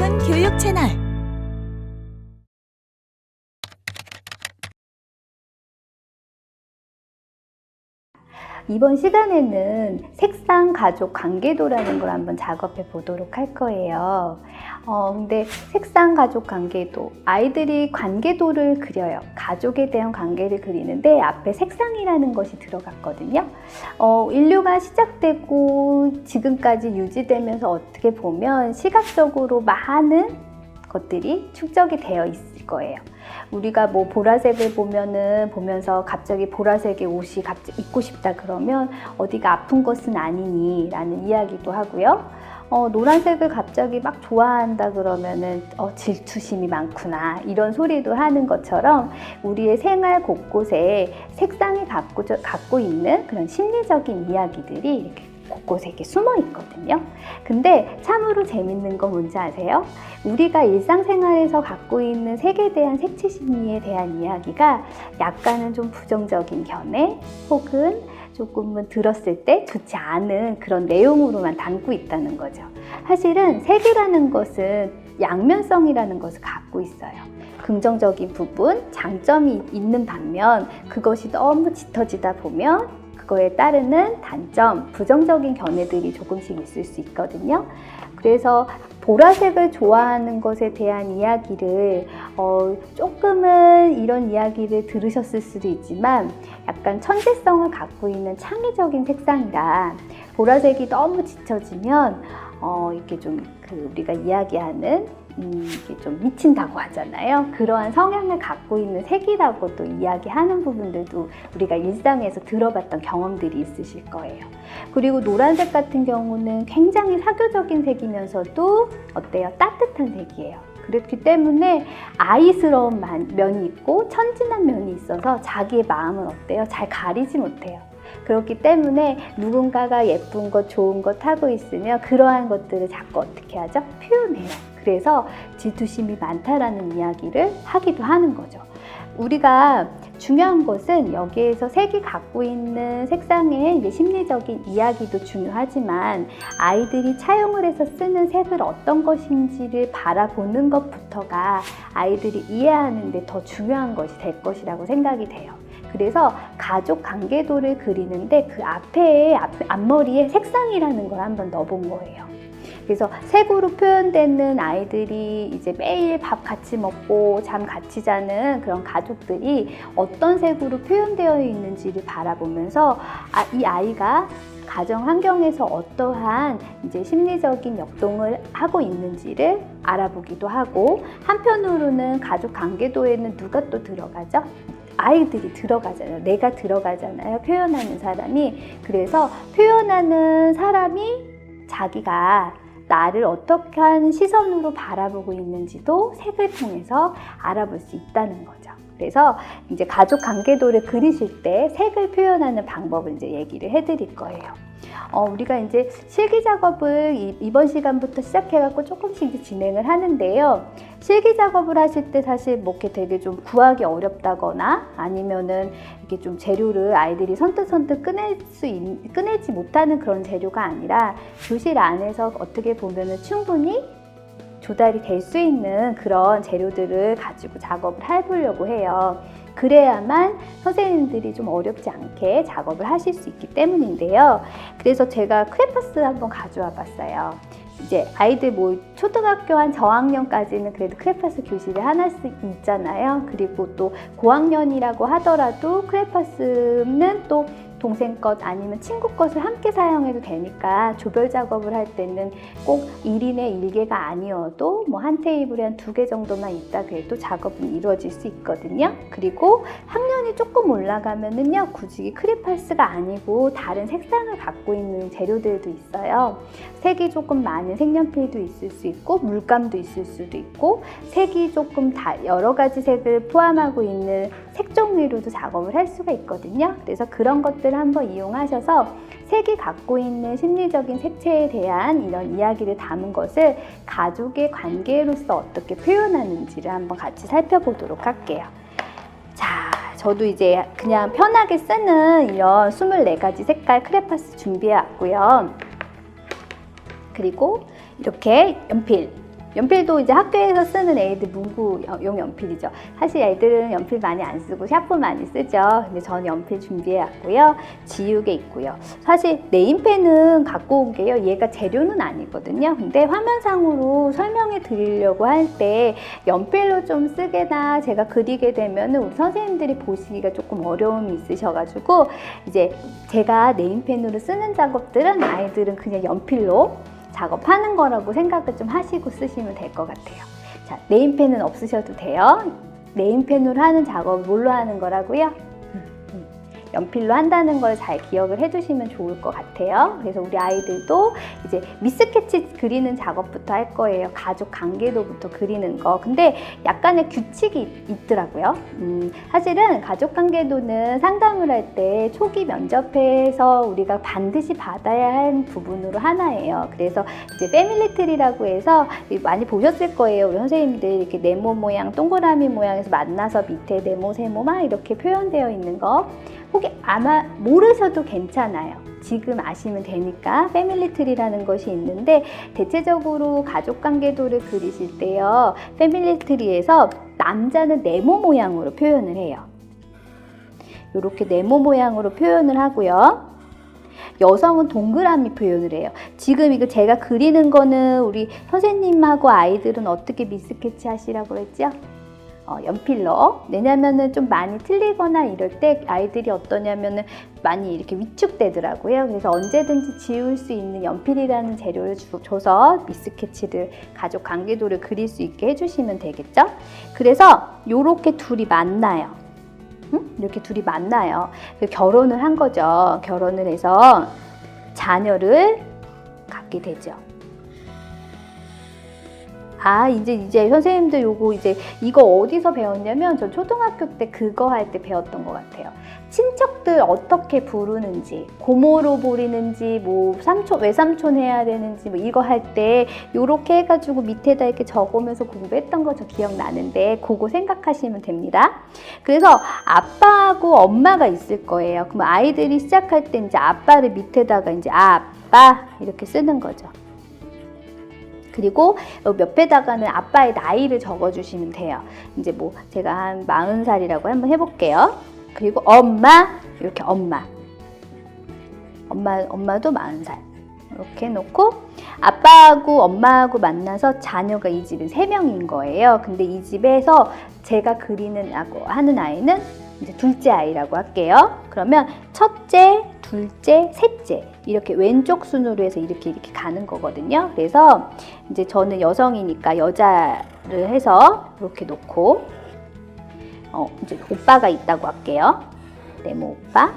싶은 교육 채널. 이번 시간에는 색상 가족 관계도라는 걸 한번 작업해 보도록 할 거예요. 어, 근데 색상 가족 관계도, 아이들이 관계도를 그려요. 가족에 대한 관계를 그리는데 앞에 색상이라는 것이 들어갔거든요. 어, 인류가 시작되고 지금까지 유지되면서 어떻게 보면 시각적으로 많은 것들이 축적이 되어 있을 거예요. 우리가 뭐 보라색을 보면은 보면서 갑자기 보라색의 옷이 갑자기 입고 싶다 그러면 어디가 아픈 것은 아니니 라는 이야기도 하고요. 어, 노란색을 갑자기 막 좋아한다 그러면은 어, 질투심이 많구나 이런 소리도 하는 것처럼 우리의 생활 곳곳에 색상이 갖고, 갖고 있는 그런 심리적인 이야기들이 이렇게 곳곳에 이렇게 숨어 있거든요. 근데 참으로 재밌는 건 뭔지 아세요? 우리가 일상생활에서 갖고 있는 색에 대한 색채 심리에 대한 이야기가 약간은 좀 부정적인 견해 혹은 조금은 들었을 때 좋지 않은 그런 내용으로만 담고 있다는 거죠. 사실은 색이라는 것은 양면성이라는 것을 갖고 있어요. 긍정적인 부분, 장점이 있는 반면 그것이 너무 짙어지다 보면 그거에 따르는 단점, 부정적인 견해들이 조금씩 있을 수 있거든요. 그래서 보라색을 좋아하는 것에 대한 이야기를 어, 조금은 이런 이야기를 들으셨을 수도 있지만 약간 천재성을 갖고 있는 창의적인 색상이라 보라색이 너무 짙어지면 어, 이렇게 좀 그 우리가 이야기하는 음, 이게 좀 미친다고 하잖아요. 그러한 성향을 갖고 있는 색이라고 또 이야기하는 부분들도 우리가 일상에서 들어봤던 경험들이 있으실 거예요. 그리고 노란색 같은 경우는 굉장히 사교적인 색이면서도 어때요? 따뜻한 색이에요. 그렇기 때문에 아이스러운 면이 있고 천진한 면이 있어서 자기의 마음은 어때요? 잘 가리지 못해요. 그렇기 때문에 누군가가 예쁜 것, 좋은 것 하고 있으면 그러한 것들을 자꾸 어떻게 하죠? 표현해요. 그래서 질투심이 많다라는 이야기를 하기도 하는 거죠. 우리가 중요한 것은 여기에서 색이 갖고 있는 색상의 심리적인 이야기도 중요하지만 아이들이 차용을 해서 쓰는 색을 어떤 것인지를 바라보는 것부터가 아이들이 이해하는 데 더 중요한 것이 될 것이라고 생각이 돼요. 그래서 가족 관계도를 그리는데 그 앞에 앞, 앞머리에 색상이라는 걸 한번 넣어본 거예요. 그래서 색으로 표현되는 아이들이 이제 매일 밥 같이 먹고 잠 같이 자는 그런 가족들이 어떤 색으로 표현되어 있는지를 바라보면서 아, 이 아이가 가정 환경에서 어떠한 이제 심리적인 역동을 하고 있는지를 알아보기도 하고 한편으로는 가족 관계도에는 누가 또 들어가죠? 아이들이 들어가잖아요. 내가 들어가잖아요. 표현하는 사람이. 그래서 표현하는 사람이 자기가 나를 어떻게 한 시선으로 바라보고 있는지도 색을 통해서 알아볼 수 있다는 거죠. 그래서 이제 가족 관계도를 그리실 때 색을 표현하는 방법을 이제 얘기를 해드릴 거예요. 어, 우리가 이제 실기 작업을 이, 이번 시간부터 시작해갖고 조금씩 진행을 하는데요. 실기 작업을 하실 때 사실 뭐 이렇게 되게 좀 구하기 어렵다거나 아니면은 이렇게 좀 재료를 아이들이 선뜻선뜻 꺼낼 수 있, 꺼내지 못하는 그런 재료가 아니라 교실 안에서 어떻게 보면은 충분히 조달이 될 수 있는 그런 재료들을 가지고 작업을 해보려고 해요. 그래야만 선생님들이 좀 어렵지 않게 작업을 하실 수 있기 때문인데요. 그래서 제가 크레파스 한번 가져와 봤어요. 이제 아이들 뭐 초등학교 한 저학년까지는 그래도 크레파스 교실이 하나씩 있잖아요. 그리고 또 고학년이라고 하더라도 크레파스는 또 동생 것 아니면 친구 것을 함께 사용해도 되니까 조별 작업을 할 때는 꼭 1인의 일개가 아니어도 뭐 한 테이블에 한 두 개 정도만 있다 그래도 작업은 이루어질 수 있거든요. 그리고 학년이 조금 올라가면은요, 굳이 크리파스가 아니고 다른 색상을 갖고 있는 재료들도 있어요. 색이 조금 많은 색연필도 있을 수 있고, 물감도 있을 수도 있고, 색이 조금 다 여러 가지 색을 포함하고 있는 색 종류로도 작업을 할 수가 있거든요. 그래서 그런 것들 을 한번 이용하셔서 색이 갖고 있는 심리적인 색채에 대한 이런 이야기를 담은 것을 가족의 관계로서 어떻게 표현하는지를 한번 같이 살펴보도록 할게요. 자, 저도 이제 그냥 편하게 쓰는 이런 24가지 색깔 크레파스 준비해 왔고요. 그리고 이렇게 연필 연필도 이제 학교에서 쓰는 애들 문구용 연필이죠. 사실 애들은 연필 많이 안 쓰고 샤프 많이 쓰죠. 근데 저는 연필 준비해 왔고요. 지우개 있고요. 사실 네임펜은 갖고 온 게요. 얘가 재료는 아니거든요. 근데 화면상으로 설명해 드리려고 할 때 연필로 좀 쓰게나 제가 그리게 되면 우리 선생님들이 보시기가 조금 어려움이 있으셔가지고 이제 제가 네임펜으로 쓰는 작업들은 아이들은 그냥 연필로 작업하는 거라고 생각을 좀 하시고 쓰시면 될 것 같아요. 자, 네임펜은 없으셔도 돼요. 네임펜으로 하는 작업 뭘로 하는 거라고요? 연필로 한다는 걸 잘 기억을 해두시면 좋을 것 같아요. 그래서 우리 아이들도 이제 미스케치 그리는 작업부터 할 거예요. 가족 관계도부터 그리는 거. 근데 약간의 규칙이 있더라고요. 음, 사실은 가족 관계도는 상담을 할 때 초기 면접에서 우리가 반드시 받아야 할 부분으로 하나예요. 그래서 이제 패밀리 트리라고 해서 많이 보셨을 거예요. 우리 선생님들 이렇게 네모 모양, 동그라미 모양에서 만나서 밑에 네모, 세모 막 이렇게 표현되어 있는 거. 혹시 아마 모르셔도 괜찮아요. 지금 아시면 되니까 패밀리 트리라는 것이 있는데 대체적으로 가족 관계도를 그리실 때요. 패밀리 트리에서 남자는 네모 모양으로 표현을 해요. 이렇게 네모 모양으로 표현을 하고요. 여성은 동그라미 표현을 해요. 지금 이거 제가 그리는 거는 우리 선생님하고 아이들은 어떻게 미스케치 하시라고 했죠? 어, 연필로. 왜냐면은 좀 많이 틀리거나 이럴 때 아이들이 어떠냐면은 많이 이렇게 위축되더라고요. 그래서 언제든지 지울 수 있는 연필이라는 재료를 주, 줘서 미스케치를 가족 관계도를 그릴 수 있게 해주시면 되겠죠? 그래서 요렇게 둘이 만나요. 응? 이렇게 둘이 만나요. 그 결혼을 한 거죠. 결혼을 해서 자녀를 갖게 되죠. 아, 이제, 이제 선생님들 요거 이제 이거 어디서 배웠냐면 저 초등학교 때 그거 할 때 배웠던 것 같아요. 친척들 어떻게 부르는지, 고모로 부리는지, 뭐 삼촌, 외삼촌 해야 되는지, 뭐 이거 할 때 요렇게 해가지고 밑에다 이렇게 적으면서 공부했던 거 저 기억나는데 그거 생각하시면 됩니다. 그래서 아빠하고 엄마가 있을 거예요. 그럼 아이들이 시작할 때 이제 아빠를 밑에다가 이제 아빠 이렇게 쓰는 거죠. 그리고 옆에다가는 아빠의 나이를 적어주시면 돼요. 이제 뭐 제가 한 40살이라고 한번 해볼게요. 그리고 엄마 이렇게 엄마 엄마 엄마도 40살 이렇게 놓고 아빠하고 엄마하고 만나서 자녀가 이 집은 세 명인 거예요. 근데 이 집에서 제가 그리는 아고 하는 아이는 이제 둘째 아이라고 할게요. 그러면 첫째, 둘째, 셋째 이렇게 왼쪽 순으로 해서 이렇게 이렇게 가는 거거든요. 그래서 이제 저는 여성이니까 여자를 해서 이렇게 놓고 어 이제 오빠가 있다고 할게요. 네모 오빠.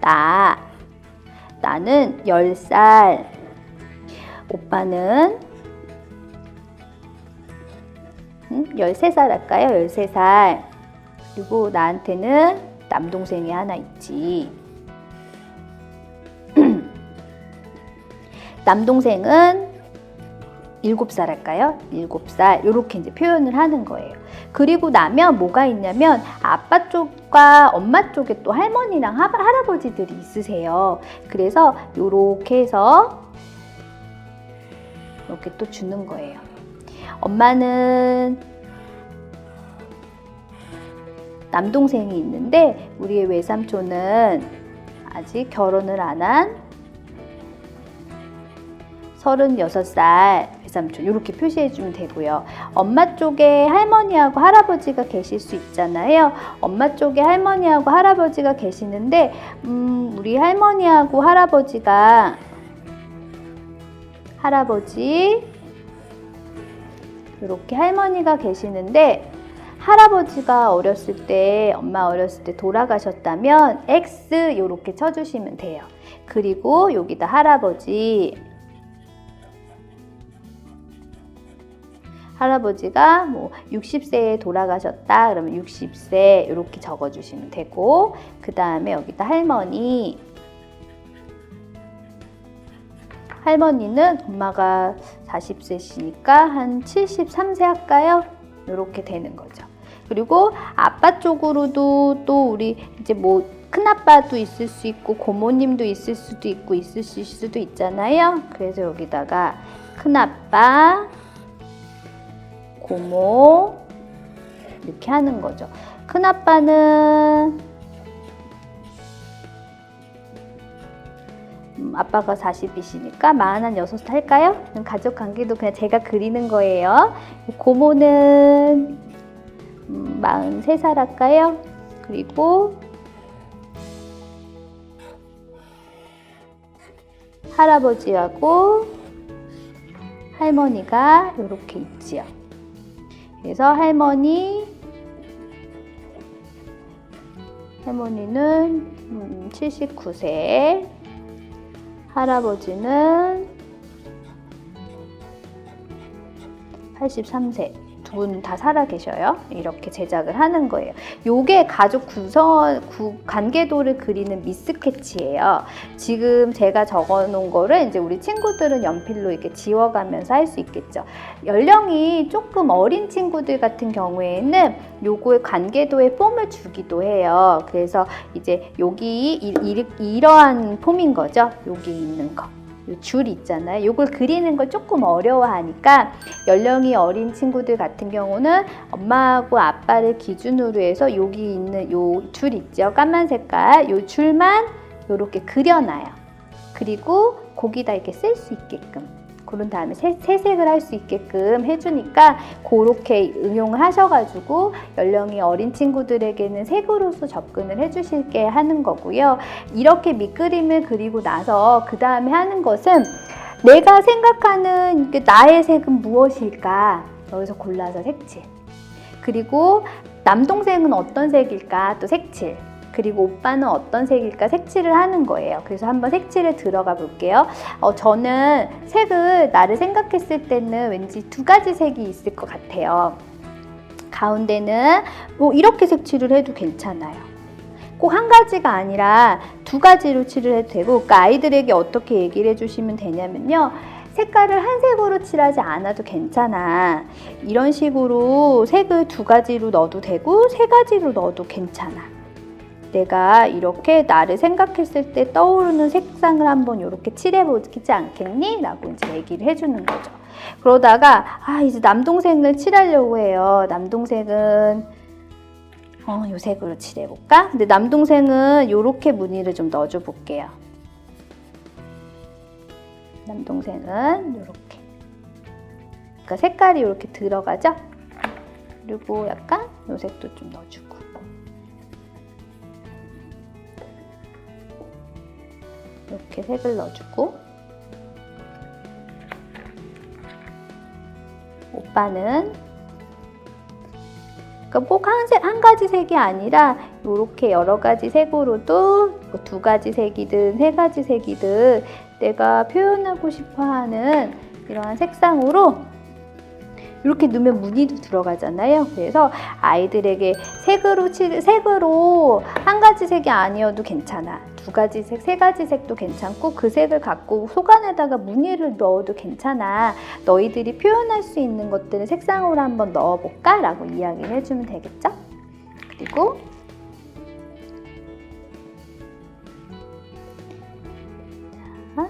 나 나는 10살. 오빠는 음, 13살 할까요? 13살. 그리고 나한테는 남동생이 하나 있지. 남동생은 7살 할까요? 7살. 이렇게 이제 표현을 하는 거예요. 그리고 나면 뭐가 있냐면 아빠 쪽과 엄마 쪽에 또 할머니랑 하- 할아버지들이 있으세요. 그래서 이렇게 해서 이렇게 또 주는 거예요. 엄마는 남동생이 있는데 우리의 외삼촌은 아직 결혼을 안한 36살 외삼촌 이렇게 표시해 주면 되고요. 엄마 쪽에 할머니하고 할아버지가 계실 수 있잖아요. 엄마 쪽에 할머니하고 할아버지가 계시는데 음, 우리 할머니하고 할아버지가 할아버지 이렇게 할머니가 계시는데 할아버지가 어렸을 때 엄마 어렸을 때 돌아가셨다면 X 이렇게 쳐주시면 돼요. 그리고 여기다 할아버지 할아버지가 뭐 60세에 돌아가셨다 그러면 60세 이렇게 적어주시면 되고 그 다음에 여기다 할머니 할머니는 엄마가 40세시니까 한 73세 할까요? 이렇게 되는 거죠. 그리고 아빠 쪽으로도 또 우리 이제 뭐 큰아빠도 있을 수 있고 고모님도 있을 수도 있고 있으실 수도 있잖아요. 그래서 여기다가 큰아빠 고모 이렇게 하는 거죠. 큰 아빠는 음, 아빠가 40이시니까 마흔한 여섯 할까요? 그럼 가족 관계도 그냥 제가 그리는 거예요. 고모는 음, 43살 할까요? 그리고 할아버지하고 할머니가 이렇게 있지요. 그래서 할머니, 할머니는 음, 79세, 할아버지는 83세. 두 분 다 살아 계셔요. 이렇게 제작을 하는 거예요. 요게 가족 구성, 구, 관계도를 그리는 미스케치예요. 지금 제가 적어 놓은 거를 이제 우리 친구들은 연필로 이렇게 지워가면서 할 수 있겠죠. 연령이 조금 어린 친구들 같은 경우에는 요거의 관계도에 폼을 주기도 해요. 그래서 이제 여기 이, 이, 이러한 폼인 거죠. 여기 있는 거. 요줄 있잖아요. 요걸 그리는 걸 조금 어려워하니까 연령이 어린 친구들 같은 경우는 엄마하고 아빠를 기준으로 해서 여기 있는 요 줄 있죠. 까만 색깔 요 줄만 요렇게 그려놔요. 그리고 거기다 이렇게 쓸 수 있게끔 그런 다음에 세, 색을 할 수 있게끔 해주니까 그렇게 응용을 하셔가지고 연령이 어린 친구들에게는 색으로서 접근을 해주실게 하는 거고요. 이렇게 밑그림을 그리고 나서 그 다음에 하는 것은 내가 생각하는 그 나의 색은 무엇일까? 여기서 골라서 색칠. 그리고 남동생은 어떤 색일까? 또 색칠. 그리고 오빠는 어떤 색일까 색칠을 하는 거예요. 그래서 한번 색칠에 들어가 볼게요. 어, 저는 색을 나를 생각했을 때는 왠지 두 가지 색이 있을 것 같아요. 가운데는 뭐 이렇게 색칠을 해도 괜찮아요. 꼭 한 가지가 아니라 두 가지로 칠을 해도 되고 그러니까 아이들에게 어떻게 얘기를 해주시면 되냐면요. 색깔을 한 색으로 칠하지 않아도 괜찮아. 이런 식으로 색을 두 가지로 넣어도 되고 세 가지로 넣어도 괜찮아. 내가 이렇게 나를 생각했을 때 떠오르는 색상을 한번 이렇게 칠해보지 않겠니? 라고 이제 얘기를 해주는 거죠. 그러다가, 아, 이제 남동생을 칠하려고 해요. 남동생은, 어, 요 색으로 칠해볼까? 근데 남동생은 이렇게 무늬를 좀 넣어줘 볼게요. 남동생은 이렇게. 그러니까 색깔이 이렇게 들어가죠? 그리고 약간 요 색도 좀 넣어주고. 이렇게 색을 넣어주고 오빠는 그러니까 꼭한 한 가지 색이 아니라 이렇게 여러 가지 색으로도 뭐두 가지 색이든 세 가지 색이든 내가 표현하고 싶어하는 이러한 색상으로 이렇게 넣으면 무늬도 들어가잖아요. 그래서 아이들에게 색으로 칠, 색으로 한 가지 색이 아니어도 괜찮아. 두 가지 색, 세 가지 색도 괜찮고 그 색을 갖고 속 안에다가 무늬를 넣어도 괜찮아. 너희들이 표현할 수 있는 것들을 색상으로 한번 넣어볼까? 라고 이야기를 해주면 되겠죠? 그리고 자,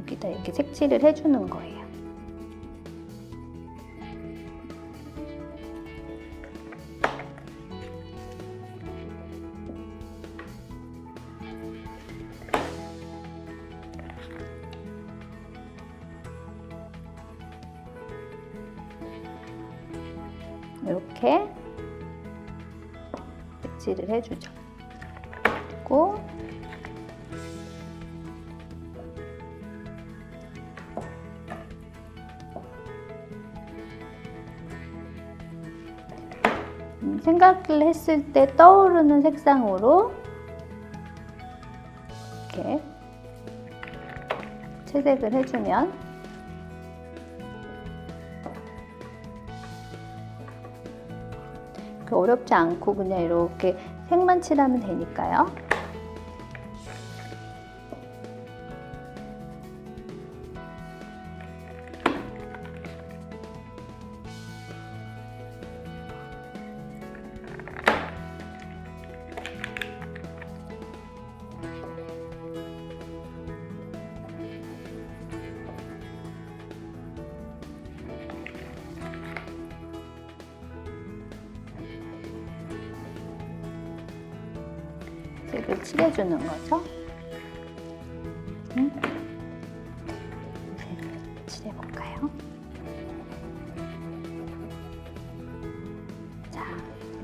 여기다 이렇게 색칠을 해주는 거예요. 해주죠. 그리고 음, 생각을 했을 때 떠오르는 색상으로 이렇게 채색을 해주면 그 어렵지 않고 그냥 이렇게 색만 칠하면 되니까요. 색을 칠해주는 거죠.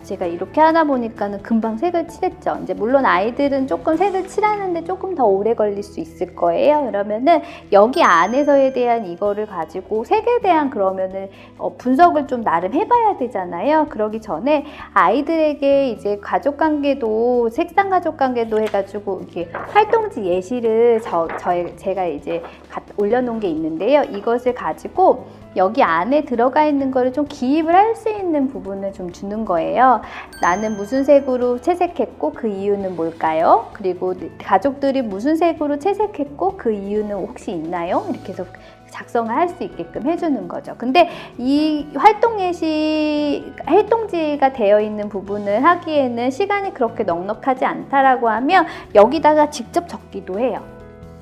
제가 이렇게 하다 보니까는 금방 색을 칠했죠. 이제 물론 아이들은 조금 색을 칠하는데 조금 더 오래 걸릴 수 있을 거예요. 그러면은 여기 안에서에 대한 이거를 가지고 색에 대한 그러면은 어, 분석을 좀 나름 해봐야 되잖아요. 그러기 전에 아이들에게 이제 가족 관계도 색상 가족 관계도 해가지고 이렇게 활동지 예시를 저, 저 제가 이제 가- 올려놓은 게 있는데요. 이것을 가지고 여기 안에 들어가 있는 거를 좀 기입을 할 수 있는 부분을 좀 주는 거예요. 나는 무슨 색으로 채색했고 그 이유는 뭘까요? 그리고 가족들이 무슨 색으로 채색했고 그 이유는 혹시 있나요? 이렇게 해서 작성을 할 수 있게끔 해주는 거죠. 근데 이 활동 예시 활동지가 되어 있는 부분을 하기에는 시간이 그렇게 넉넉하지 않다라고 하면 여기다가 직접 적기도 해요.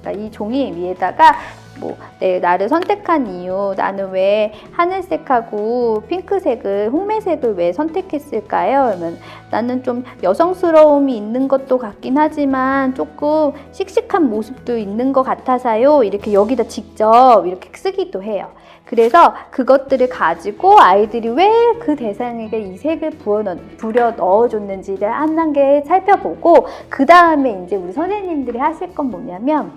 그러니까 이 종이 위에다가 뭐, 내 나를 선택한 이유, 나는 왜 하늘색하고 핑크색을, 홍매색을 왜 선택했을까요? 그러면 나는 좀 여성스러움이 있는 것도 같긴 하지만 조금 씩씩한 모습도 있는 것 같아서요. 이렇게 여기다 직접 이렇게 쓰기도 해요. 그래서 그것들을 가지고 아이들이 왜 그 대상에게 이 색을 부려 넣어줬는지를 한 단계 살펴보고 그 다음에 이제 우리 선생님들이 하실 건 뭐냐면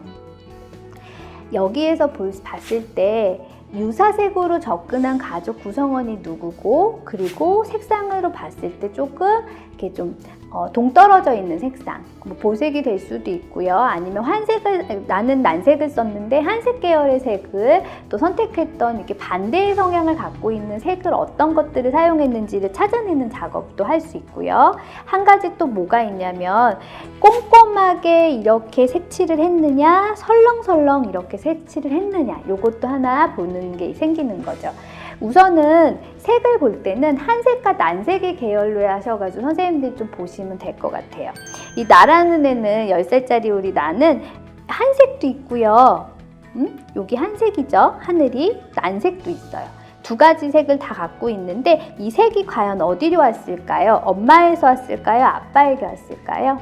여기에서 볼, 봤을 때 유사색으로 접근한 가족 구성원이 누구고 그리고 색상으로 봤을 때 조금 이렇게 좀 어, 동떨어져 있는 색상 뭐 보색이 될 수도 있고요. 아니면 환색을 나는 난색을 썼는데 한색 계열의 색을 또 선택했던 이렇게 반대의 성향을 갖고 있는 색을 어떤 것들을 사용했는지를 찾아내는 작업도 할 수 있고요. 한 가지 또 뭐가 있냐면 꼼꼼하게 이렇게 색칠을 했느냐 설렁설렁 이렇게 색칠을 했느냐 요것도 하나 보는 게 생기는 거죠 우선은 색을 볼 때는 한색과 난색의 계열로 하셔가지고 선생님들이 좀 보시면 될 것 같아요. 이 나라는 애는 10살짜리 우리 나는 한색도 있고요. 음? 여기 한색이죠. 하늘이 난색도 있어요. 두 가지 색을 다 갖고 있는데 이 색이 과연 어디로 왔을까요? 엄마에서 왔을까요? 아빠에게 왔을까요?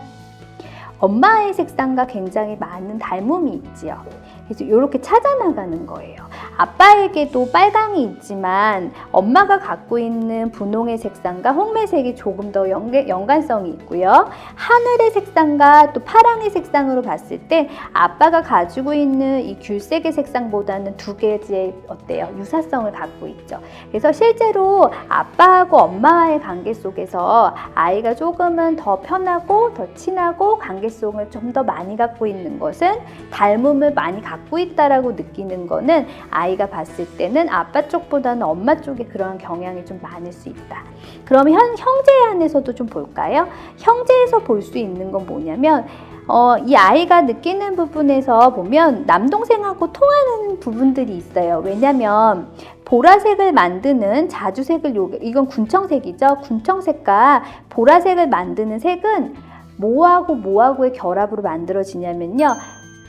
엄마의 색상과 굉장히 많은 닮음이 있지요. 그래서 이렇게 찾아나가는 거예요. 아빠에게도 빨강이 있지만 엄마가 갖고 있는 분홍의 색상과 홍매색이 조금 더 연계, 연관성이 있고요. 하늘의 색상과 또 파랑의 색상으로 봤을 때 아빠가 가지고 있는 이 귤색의 색상보다는 두 개의 어때요? 유사성을 갖고 있죠. 그래서 실제로 아빠하고 엄마와의 관계 속에서 아이가 조금은 더 편하고 더 친하고 관계성을 좀 더 많이 갖고 있는 것은 닮음을 많이 갖고 있다라고 느끼는 거는 아이 가 봤을 때는 아빠 쪽보다는 엄마 쪽에 그런 경향이 좀 많을 수 있다. 그러면 현, 형제 안에서도 좀 볼까요? 형제에서 볼 수 있는 건 뭐냐면 어, 이 아이가 느끼는 부분에서 보면 남동생하고 통하는 부분들이 있어요. 왜냐면 보라색을 만드는 자주색을 요, 이건 군청색이죠. 군청색과 보라색을 만드는 색은 뭐하고 뭐하고의 결합으로 만들어지냐면요.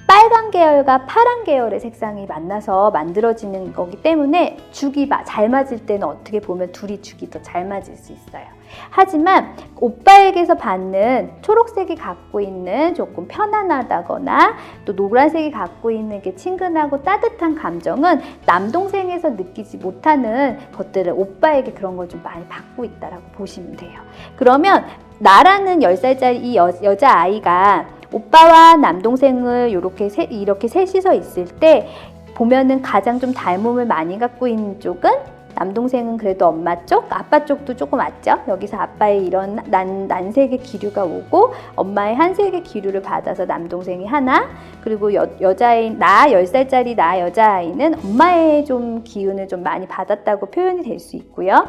빨간 계열과 파란 계열의 색상이 만나서 만들어지는 거기 때문에 죽이 마- 잘 맞을 때는 어떻게 보면 둘이 죽이 더 잘 맞을 수 있어요. 하지만 오빠에게서 받는 초록색이 갖고 있는 조금 편안하다거나 또 노란색이 갖고 있는 게 친근하고 따뜻한 감정은 남동생에서 느끼지 못하는 것들을 오빠에게 그런 걸 좀 많이 받고 있다라고 보시면 돼요. 그러면 나라는 10살짜리 이 여, 여자아이가 오빠와 남동생을 이렇게 세, 이렇게 셋이서 있을 때 보면은 가장 좀 닮음을 많이 갖고 있는 쪽은 남동생은 그래도 엄마 쪽, 아빠 쪽도 조금 왔죠. 여기서 아빠의 이런 난, 난색의 기류가 오고 엄마의 한색의 기류를 받아서 남동생이 하나 그리고 여, 여자인 나 10살짜리 나 여자아이는 엄마의 좀 기운을 좀 많이 받았다고 표현이 될 수 있고요.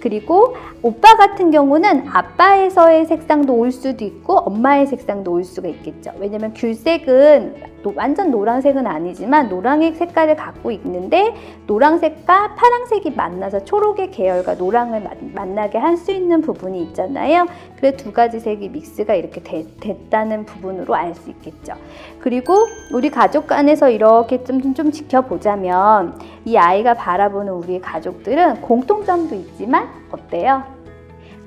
그리고 오빠 같은 경우는 아빠에서의 색상도 올 수도 있고 엄마의 색상도 올 수가 있겠죠. 왜냐면 귤색은 또 완전 노란색은 아니지만 노랑의 색깔을 갖고 있는데 노란색과 파란색이 만나서 초록의 계열과 노랑을 만- 만나게 할 수 있는 부분이 있잖아요. 그래 두 가지 색이 믹스가 이렇게 되- 됐다는 부분으로 알 수 있겠죠. 그리고 우리 가족 안에서 이렇게 좀, 좀 지켜보자면 이 아이가 바라보는 우리 가족들은 공통점도 있지만 어때요?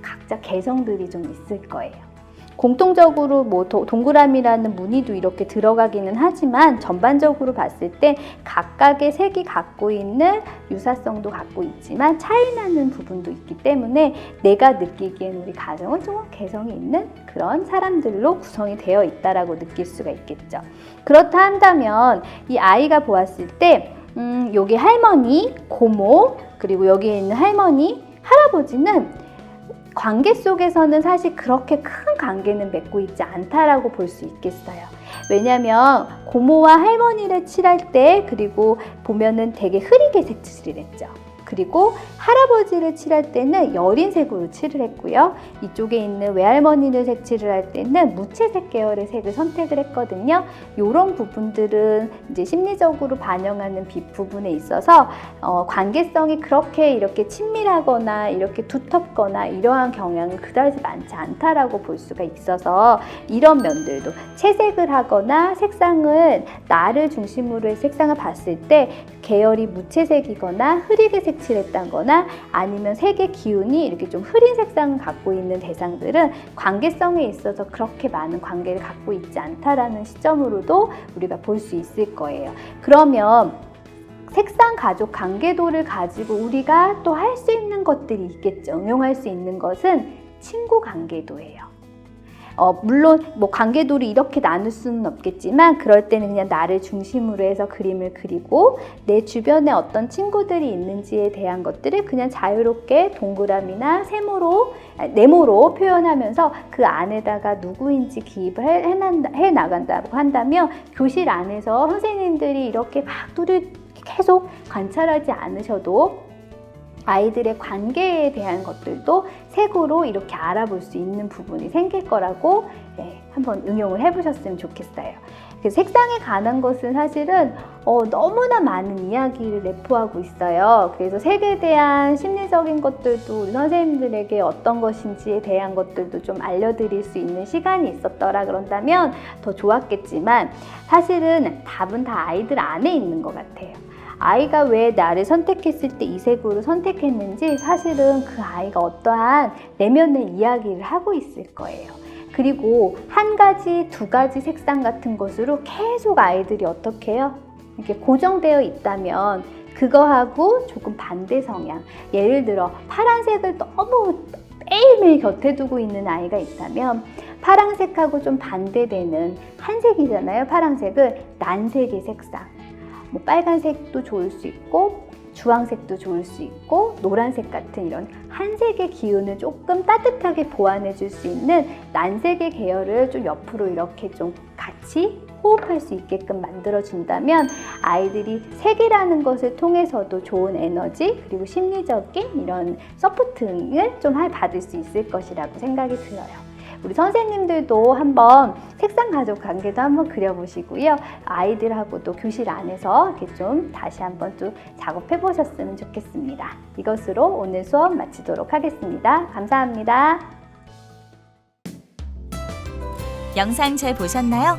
각자 개성들이 좀 있을 거예요. 공통적으로 뭐 도- 동그라미라는 무늬도 이렇게 들어가기는 하지만 전반적으로 봤을 때 각각의 색이 갖고 있는 유사성도 갖고 있지만 차이 나는 부분도 있기 때문에 내가 느끼기엔 우리 가정은 좀 개성이 있는 그런 사람들로 구성이 되어 있다라고 느낄 수가 있겠죠. 그렇다 한다면 이 아이가 보았을 때 음, 여기 할머니, 고모, 그리고 여기에 있는 할머니, 할아버지는 관계 속에서는 사실 그렇게 큰 관계는 맺고 있지 않다라고 볼 수 있겠어요. 왜냐면 고모와 할머니를 칠할 때 그리고 보면은 되게 흐리게 색칠을 했죠. 그리고 할아버지를 칠할 때는 여린 색으로 칠을 했고요. 이쪽에 있는 외할머니를 색칠을 할 때는 무채색 계열의 색을 선택을 했거든요. 이런 부분들은 이제 심리적으로 반영하는 빛 부분에 있어서 어, 관계성이 그렇게 이렇게 친밀하거나 이렇게 두텁거나 이러한 경향은 그다지 많지 않다라고 볼 수가 있어서 이런 면들도 채색을 하거나 색상을 나를 중심으로 해 색상을 봤을 때 계열이 무채색이거나 흐리게 색 칠했다거나 아니면 색의 기운이 이렇게 좀 흐린 색상을 갖고 있는 대상들은 관계성에 있어서 그렇게 많은 관계를 갖고 있지 않다라는 시점으로도 우리가 볼 수 있을 거예요. 그러면 색상 가족 관계도를 가지고 우리가 또 할 수 있는 것들이 있겠죠. 응용할 수 있는 것은 친구 관계도예요. 어, 물론 뭐 관계도를 이렇게 나눌 수는 없겠지만 그럴 때는 그냥 나를 중심으로 해서 그림을 그리고 내 주변에 어떤 친구들이 있는지에 대한 것들을 그냥 자유롭게 동그라미나 세모로 아, 네모로 표현하면서 그 안에다가 누구인지 기입을 해, 나간다고 한다면 교실 안에서 선생님들이 이렇게 막 뚜를 계속 관찰하지 않으셔도 아이들의 관계에 대한 것들도 색으로 이렇게 알아볼 수 있는 부분이 생길 거라고 네, 한번 응용을 해보셨으면 좋겠어요. 그 색상에 관한 것은 사실은 어, 너무나 많은 이야기를 내포하고 있어요. 그래서 색에 대한 심리적인 것들도 우리 선생님들에게 어떤 것인지에 대한 것들도 좀 알려드릴 수 있는 시간이 있었더라 그런다면 더 좋았겠지만 사실은 답은 다 아이들 안에 있는 것 같아요. 아이가 왜 나를 선택했을 때 이 색으로 선택했는지 사실은 그 아이가 어떠한 내면의 이야기를 하고 있을 거예요. 그리고 한 가지, 두 가지 색상 같은 것으로 계속 아이들이 어떻게 해요? 이렇게 고정되어 있다면 그거하고 조금 반대 성향. 예를 들어 파란색을 너무 매일매일 곁에 두고 있는 아이가 있다면 파란색하고 좀 반대되는 한색이잖아요. 파란색을 난색의 색상. 뭐 빨간색도 좋을 수 있고 주황색도 좋을 수 있고 노란색 같은 이런 한색의 기운을 조금 따뜻하게 보완해 줄 수 있는 난색의 계열을 좀 옆으로 이렇게 좀 같이 호흡할 수 있게끔 만들어 준다면 아이들이 색이라는 것을 통해서도 좋은 에너지 그리고 심리적인 이런 서포팅을 좀 할- 받을 수 있을 것이라고 생각이 들어요. 우리 선생님들도 한번 색상 가족 관계도 한번 그려보시고요. 아이들하고도 교실 안에서 이렇게 좀 다시 한번 또 작업해 보셨으면 좋겠습니다. 이것으로 오늘 수업 마치도록 하겠습니다. 감사합니다. 영상 잘 보셨나요?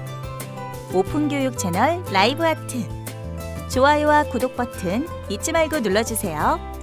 오픈 교육 채널 라이브 아트. 좋아요와 구독 버튼 잊지 말고 눌러주세요.